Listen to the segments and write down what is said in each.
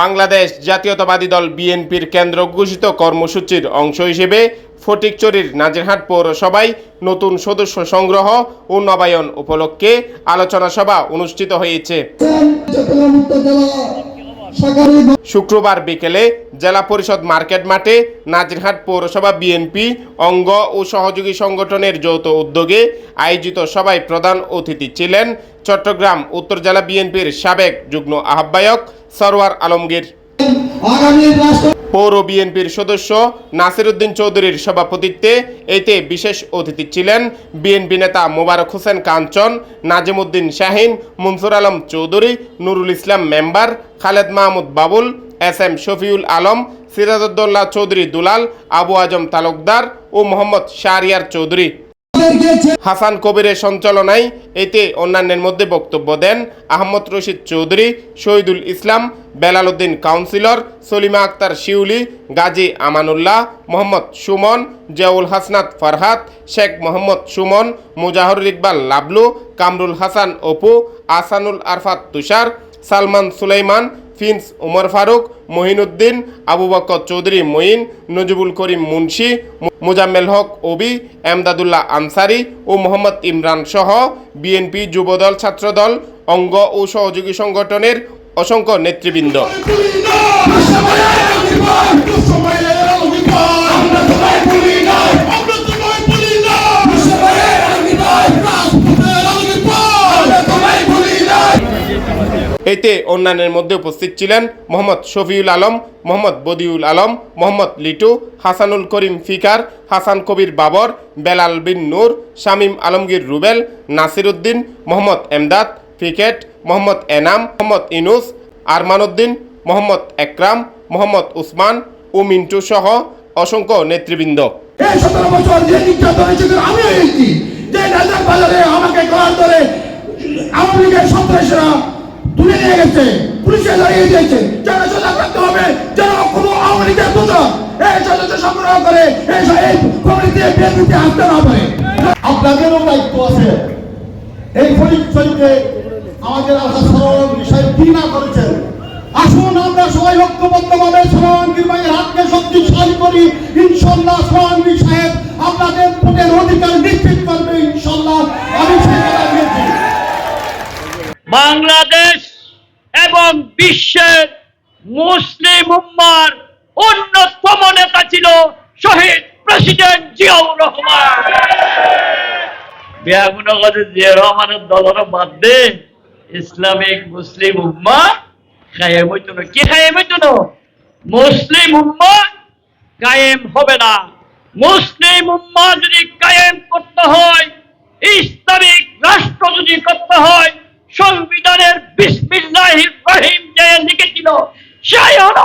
বাংলাদেশ জাতীয়তাবাদী দল বিএনপির কেন্দ্র ঘোষিত কর্মসূচির অংশ হিসেবে ফটিকচুরির নাজিরহাট পৌরসভায় নতুন সদস্য সংগ্রহ ও নবায়ন উপলক্ষে আলোচনা সভা অনুষ্ঠিত হয়েছে। শুক্রবার বিকেলে জেলা পরিষদ মার্কেট মাঠে নাজিরহাট পৌরসভা বিএনপি, অঙ্গ ও সহযোগী সংগঠনের যৌথ উদ্যোগে আয়োজিত সভায় প্রধান অতিথি ছিলেন চট্টগ্রাম উত্তর জেলা বিএনপির সাবেক যুগ্ম আহ্বায়ক সরওয়ার আলমগীর। পৌর বিএনপির সদস্য নাসিরুদ্দিন চৌধুরীর সভাপতিত্বে এতে বিশেষ অতিথি ছিলেন বিএনপি নেতা Mobarak Hossain Kanchan, Nazimuddin Shahin, Mansur Alam Chowdhury, Nurul Islam member, Khaled Mahmud Babul, S M Shafiul Alam, Sirajuddoula Chowdhury Dulal, Abu Azam Talukdar ও মোহাম্মদ শাহরিয়ার চৌধুরী। হাসান কবিরের সঞ্চালনায় এতে অন্যান্যের মধ্যে বক্তব্য দেন আহমদ রশিদ চৌধুরী, শহীদুল ইসলাম, বেলাল উদ্দিন কাউন্সিলর, সলিমা আক্তার শিউলি, গাজী আমানুল্লাহ, মোহাম্মদ সুমন, জিয়াউল হাসনাত ফারহাত, শেখ মোহাম্মদ সুমন মুজাহরুল ইকবাল লাবলু, কামরুল হাসান অপু আসানুল আরফাত তুষার, সালমান সুলাইমান ফিন্স উমর ফারুক, মহিনুদ্দিন, আবু বকর চৌধুরী মঈন নজিবুল করিম মুন্সি মুজাম্মেল হক ওবি এমদাদুল্লাহ আনসারি ও মোহাম্মদ ইমরান সহ বিএনপি যুবদল ছাত্রদল, অঙ্গ ও সহযোগী সংগঠনের অসংখ্য নেতৃবৃন্দ। এতে অন্যান্যের মধ্যে উপস্থিত ছিলেন মোহাম্মদ শফিউল আলম, মোহাম্মদ বদিউল আলম, মোহাম্মদ লিটু, হাসানুল করিম ফিকার, হাসান কবির বাবর, বেলাল বিন নূর, শামীম আলমগীর রুবেল, নাসির উদ্দিন, মোহাম্মদ এমদাদ ক্রিকেট মোহাম্মদ এনাম, মোহাম্মদ ইনুস, আরমান উদ্দিন, মোহাম্মদ একরাম, মোহাম্মদ উসমান ও মিন্টু সহ অসংখ্য নেতৃবৃন্দ। আমাকে তুলে নিয়ে গেছে পুলিশে দিয়েছে। রাখতে হবে কোনো আওয়ামী লীগের এই সদস্য সংগ্রহ করে এই এই কমিটিতে বিএনপিতে আসতে না পারে আপনাদেরও দায়িত্ব আছে। এই পরিচয়কে আমাদের আশা বিষয় কি না করেছেন। আসুন আমরা সবাই ঐক্যবদ্ধভাবে সমানগীর ভাইয়ের হাতকে শক্তিশালী করি। ইনশাল্লাহ সমানগীর সাহেব আপনাদের ভোটের অধিকার নিশ্চিত করবে ইনশাল্লাহ আমি সেই কথা দিয়েছি বাংলাদেশ এবং বিশ্বের মুসলিম উম্মার অন্যতম নেতা ছিল শহীদ প্রেসিডেন্ট জিয়াউর রহমান। বিয়াগুনগরের জিয়া রহমানের দলের বাদ দে, ইসলামিক মুসলিম উম্মা কায়েম হইতো না। কি কায়েম হইতো না? মুসলিম উম্মা কায়েম হবে না। মুসলিম উম্মা যদি কায়েম করতে হয় ইসলামিক রাষ্ট্র যদি করতে হয় সংবিধানের বিসমিল্লাহির রহিম যে লিখেছিল সেই হলো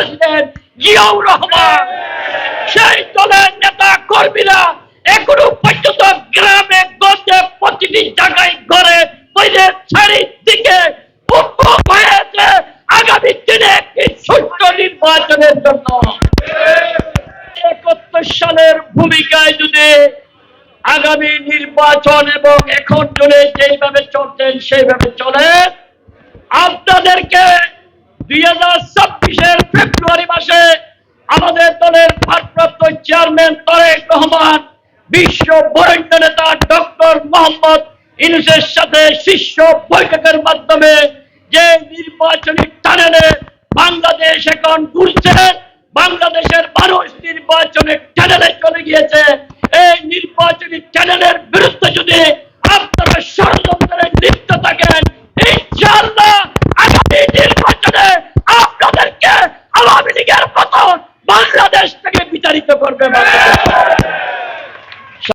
প্রেসিডেন্ট জিয়াউর রহমান, সেই দলের নেতা কর্মীরা এখনও পর্যন্ত গ্রামে, গঞ্জে, প্রতিটি জায়গায় ঘরে বইয়ের চারিদিকে হয়েছে আগামী দিনে একটি সুষ্ঠু নির্বাচনের জন্য। একাত্তর সালের ভূমিকায় যদি আগামী নির্বাচন এবং এখন চলে যেইভাবে চলছেন, সেইভাবে চলে। আপনাদেরকে দুই হাজার ছাব্বিশের ফেব্রুয়ারি মাসে আমাদের দলের ভারপ্রাপ্ত চেয়ারম্যান তারেক রহমান, বিশ্ব বরেণ্য নেতা ডক্টর মোহাম্মদ ইনুসের সাথে শীর্ষ বৈঠকের মাধ্যমে যে নির্বাচনী টানেলে বাংলাদেশ এখন ঘুরছে, বাংলাদেশের মানুষ নির্বাচনের চ্যানেলে চলে গিয়েছে। এই নির্বাচনী চ্যানেলের